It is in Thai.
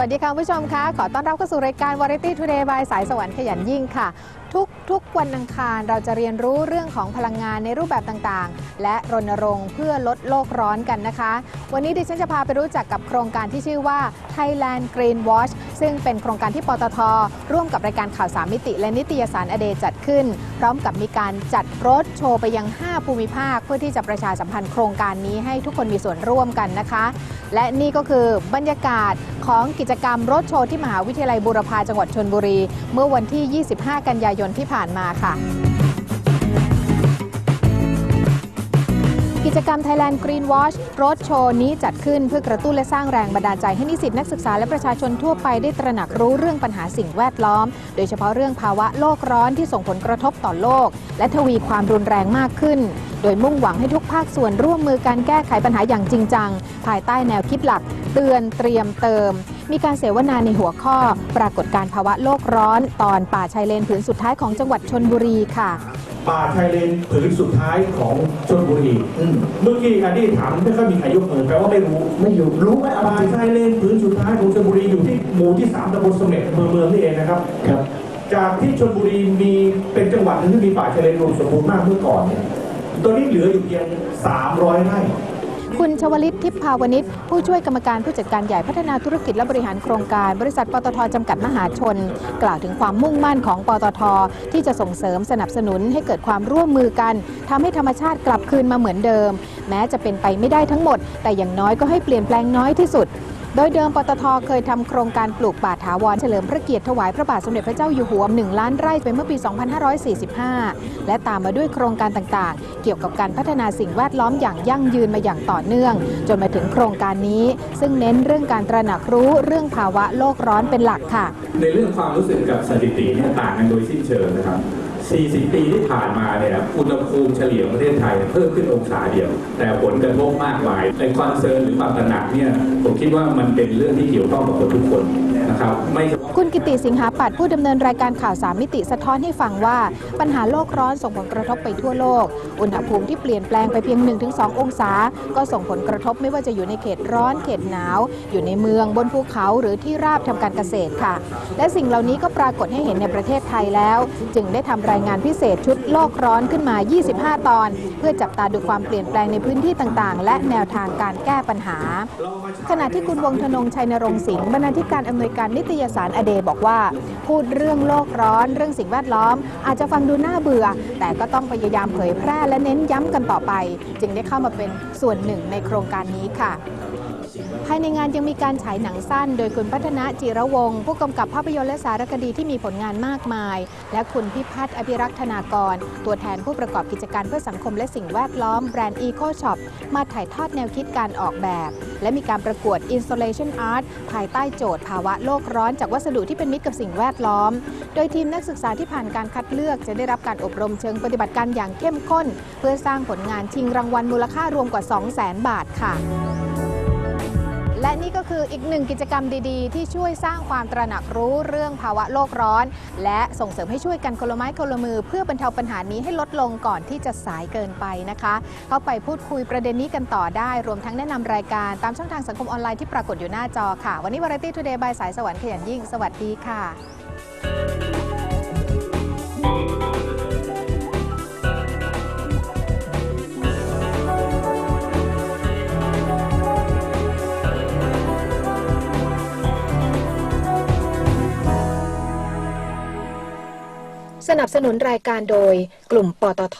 วัสดีค่ะผู้ชมคะขอต้อนรับเข้าสู่รายการ Variety Today by สายสวรรค์ขยันยิ่งค่ะ ทุกทุกวันอังคารเราจะเรียนรู้เรื่องของพลังงานในรูปแบบต่างๆ และรณรงค์เพื่อลดโลกร้อนกันนะคะ วันนี้ดิฉันจะพาไปรู้จักกับโครงการที่ชื่อว่า Thailand Green Watch ซึ่งเป็นโครงการที่ปตท ร่วมกับรายการข่าวสามมิติ และนิตยสารอเดจัดขึ้น พร้อมกับมีการจัดรถโชว์ไปยัง 5 ภูมิภาค เพื่อที่จะประชาสัมพันธ์โครงการนี้ให้ทุกคนมีส่วนร่วมกันนะคะ และนี่ก็คือบรรยากาศของกิจกรรมรถโชว์ที่มหาวิทยาลัยบูรพาจังหวัดชนบุรี เมื่อวันที่ 25 กันยายนที่ผ่านมาค่ะ กิจกรรม Thailand Green Watch รถโชว์นี้จัดขึ้นเพื่อกระตุ้นและสร้างแรงบันดาลใจให้นิสิตนักศึกษาและประชาชนทั่วไปได้ตระหนักรู้เรื่องปัญหาสิ่งแวดล้อม โดยเฉพาะเรื่องภาวะโลกร้อนที่ส่งผลกระทบต่อโลก และทวีความรุนแรงมากขึ้น โดยมุ่งหวังให้ทุกภาคส่วนร่วมมือการแก้ไขปัญหาอย่างจริงจัง ภายใต้แนวคิดหลัก เตือนเตรียมเติม มีการเสวนาในหัวข้อ ปรากฏการณ์ภาวะโลกร้อน ตอนป่าชายเลนผืนสุดท้ายของจังหวัดชนบุรีค่ะ ป่าชายเลนผืนสุดท้ายของชนบุรีอืมเมื่อกี้อันนี้ถามไม่ค่อยมีใครยกมือแปลว่าไม่รู้ ไม่อยู่รู้ไหมอะไรป่าชายเลนผืนสุดท้ายของชนบุรีอยู่ที่หมู่ที่สามตำบลเสม็ดอำเภอเมืองนี่เองนะครับ ครับ จากที่ชนบุรีมีเป็นจังหวัดหนึงที่มีป่าชายเลนรวมสมบูรณ์มากเมื่อก่อนเนี่ย ตอนนี้เหลืออยู่เพียง 300 ไร่คุณชวลิตทิพพาวนิชผู้ช่วยกรรมการผู้จัดการใหญ่พัฒนาธุรกิจและบริหารโครงการ บริษัทปตทจำกัดมหาชน กล่าวถึงความมุ่งมั่นของปตท ที่จะส่งเสริมสนับสนุนให้เกิดความร่วมมือกันทำให้ธรรมชาติกลับคืนมาเหมือนเดิม แม้จะเป็นไปไม่ได้ทั้งหมด แต่อย่างน้อยก็ให้เปลี่ยนแปลงน้อยที่สุด โดยเดิมปตทเคยทำโครงการปลูกป่าถาวรเฉลิมพระเกียรติถวายพระบาทสมเด็จพระเจ้าอยู่หัว1ล้านไร่ไปเมื่อปี 2545 และตามมาด้วยโครงการต่างๆ เกี่ยวกับการพัฒนาสิ่งแวดล้อมอย่างยั่งยืนมาอย่างต่อเนื่อง จนมาถึงโครงการนี้ ซึ่งเน้นเรื่องการตระหนักรู้เรื่องภาวะโลกร้อนเป็นหลักค่ะ ในเรื่องความรู้สึกกับสถิติเนี่ยต่างกันโดยสิ้นเชิงนะครับ 40 ปีที่ผ่านมาเนี่ยอุณหภูมิเฉลี่ยประเทศไทยเพิ่มขึ้นองศาเดียว แต่ผลกระทบมากมายในคอนเซิร์นหรือความตระหนักเนี่ยผมคิดว่ามันเป็นเรื่องที่เกี่ยวข้องกับคนทุกคน นะครับไม่คุณกิติสิงหาปัตย์ผู้ดำเนินรายการข่าวสามมิติสะท้อนให้ฟังว่า ปัญหาโลกร้อนส่งผลกระทบไปทั่วโลก อุณหภูมิที่เปลี่ยนแปลงไปเพียง 1-2 องศา ก็ส่งผลกระทบไม่ว่าจะอยู่ในเขตร้อนเขตหนาว อยู่ในเมืองบนภูเขาหรือที่ราบทำการเกษตรค่ะ และสิ่งเหล่านี้ก็ปรากฏให้เห็นในประเทศไทยแล้ว จึงได้ทำรายงานพิเศษชุดโลกร้อนขึ้นมา 25 ตอน เพื่อจับตาดูความเปลี่ยนแปลงในพื้นที่ต่างๆ และแนวทางการแก้ปัญหา ขณะที่คุณวงธนงชัยนรงค์สิงห์บรรณาธิการอำนวยการนิตยสารอเดย์บอกว่า พูดเรื่องโลกร้อน เรื่องสิ่งแวดล้อม อาจจะฟังดูน่าเบื่อ แต่ก็ต้องพยายามเผยแพร่และเน้นย้ำกันต่อไป จึงได้เข้ามาเป็นส่วนหนึ่งในโครงการนี้ค่ะ ภายในงานยังมีการฉายหนังสั้น โดยคุณพัฒนาจิระวงศ์ผู้กำกับภาพยนตร์และสารคดีที่มีผลงานมากมาย และคุณพิพัฒน์อภิรักษ์ธนากร ตัวแทนผู้ประกอบกิจการเพื่อสังคมและสิ่งแวดล้อมแบรนด์ Eco Shop มาถ่ายทอดแนวคิดการออกแบบ และมีการประกวด Installation Art ภายใต้โจทย์ภาวะโลกร้อนจากวัสดุที่เป็นมิตรกับสิ่งแวดล้อม โดยทีมนักศึกษาที่ผ่านการคัดเลือกจะได้รับการอบรมเชิงปฏิบัติการอย่างเข้มข้น เพื่อสร้างผลงานชิงรางวัลมูลค่ารวมกว่า 200,000 บาทค่ะ และนี่ก็คืออีกหนึ่งกิจกรรมดีๆ ที่ช่วยสร้างความตระหนักรู้เรื่องภาวะโลกร้อน และส่งเสริมให้ช่วยกันคนละไม้คนละมือ เพื่อบรรเทาปัญหานี้ให้ลดลงก่อนที่จะสายเกินไปนะคะ เข้าไปพูดคุยประเด็นนี้กันต่อได้ รวมทั้งแนะนำรายการตามช่องทางสังคมออนไลน์ที่ปรากฏอยู่หน้าจอค่ะ วันนี้วาไรตี้ทูเดย์บายสายสวรรค์ขยันยิ่ง สวัสดีค่ะ สนับสนุนรายการโดยกลุ่มปตท